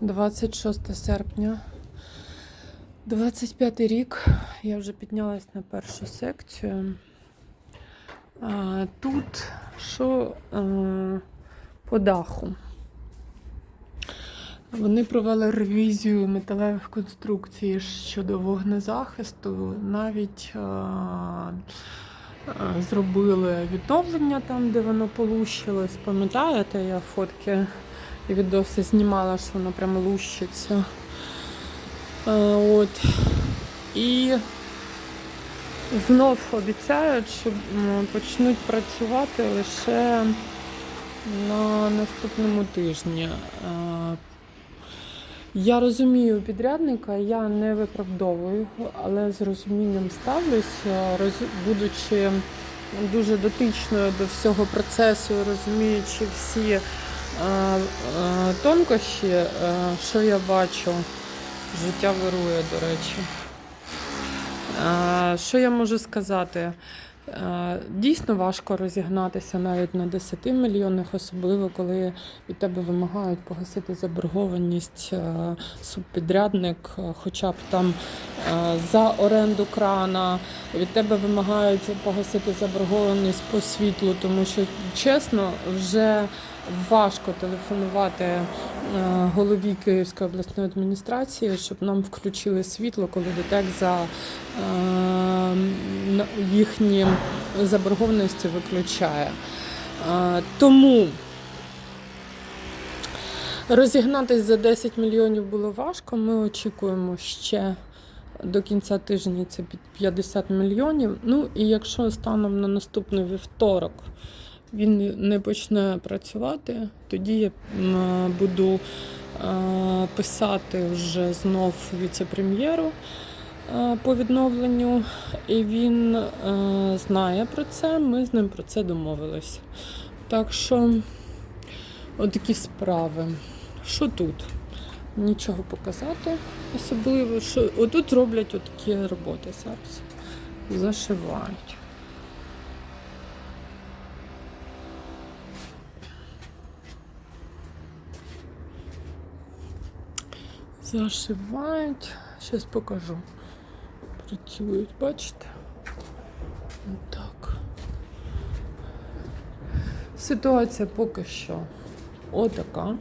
26 серпня, 25 рік. Я вже піднялась на першу секцію. Тут що е, по даху. Вони провели ревізію металевих конструкцій щодо вогнезахисту. Навіть е, е, зробили відновлення там, де воно полущилось. Пам'ятаєте, я фотки і відоси знімала, що воно прямо лущиться. Е, от. І знов обіцяють, що почнуть працювати лише на наступному тижні. Е, Я розумію підрядника, я не виправдовую, але з розумінням ставлюся, роз- будучи дуже дотичною до всього процесу, розуміючи всі тонкощі, е, що я бачу. Життя вирує, до речі. Що я можу сказати? Е, Дійсно важко розігнатися навіть на 10 мільйонах, особливо коли від тебе вимагають погасити заборгованість е, субпідрядник, е, хоча б там за оренду крана. Від тебе вимагають погасити заборгованість по світлу, тому що чесно, вже важко телефонувати голові Київської обласної адміністрації, щоб нам включили світло, коли ДТЕК за е, на- їхні заборгованості виключає. Тому розігнатись за 10 мільйонів було важко. Ми очікуємо ще до кінця тижня це під 50 мільйонів. Ну і якщо станом на наступний вівторок він не почне працювати, тоді я буду писати вже знов віце-прем'єру по відновленню, і він е, знає про це. Ми з ним про це домовилися. Так що, отакі справи. Що тут? Нічого показати особливо. Що отут роблять отакі роботи зараз. Зашивають. Зашивають. Зараз покажу. Працюють, бачите? Так. Ситуація поки що отака.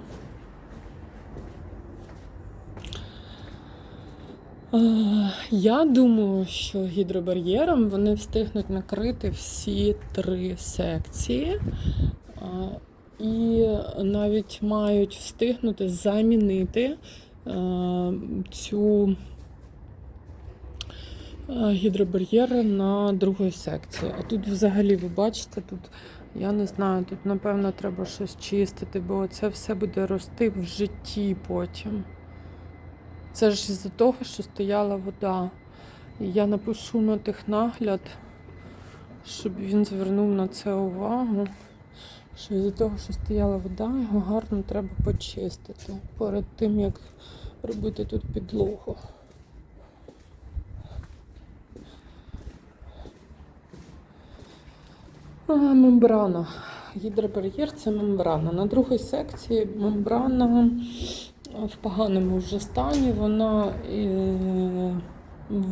Е, Я думаю, що гідробар'єром вони встигнуть накрити всі три секції. І навіть мають встигнути замінити е, цю е, гідробар'єр на другої секції. А тут взагалі ви бачите, тут я не знаю, тут напевно треба щось чистити, бо це все буде рости в житті потім. Це ж із-за того, що стояла вода. І я напишу на технагляд, щоб він звернув на це увагу. Що із-за того, що стояла вода, його гарно треба почистити перед тим, як робити тут підлогу. Мембрана. Гідробар'єр це мембрана. На другій секції мембрана в поганому вже стані. Вона е,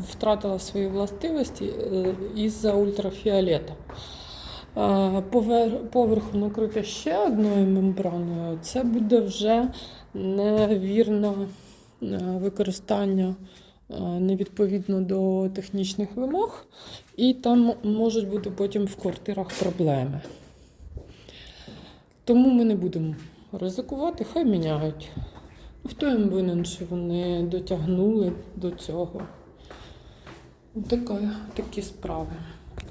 втратила свої властивості е, із-за ультрафіолета. Поверху накрити ще одною мембраною. Це буде вже невірне е, використання невідповідно до технічних вимог, і там можуть бути потім в квартирах проблеми. Тому ми не будемо ризикувати, хай міняють. Хто їм винен, що вони дотягнули до цього? Така, такі справи.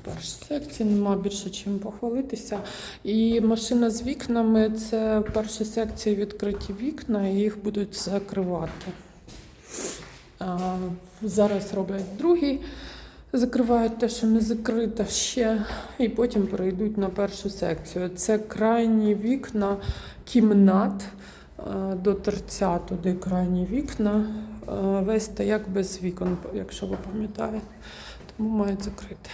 Перші секції нема більше чим похвалитися. І машина з вікнами це в першій секції відкриті вікна, і їх будуть закривати. Зараз роблять другий, закривають те, що не закрите ще, і потім перейдуть на першу секцію. Це крайні вікна кімнат до торця, туди крайні вікна. Весь стояк без вікон, якщо ви пам'ятаєте. Тому мають закрити.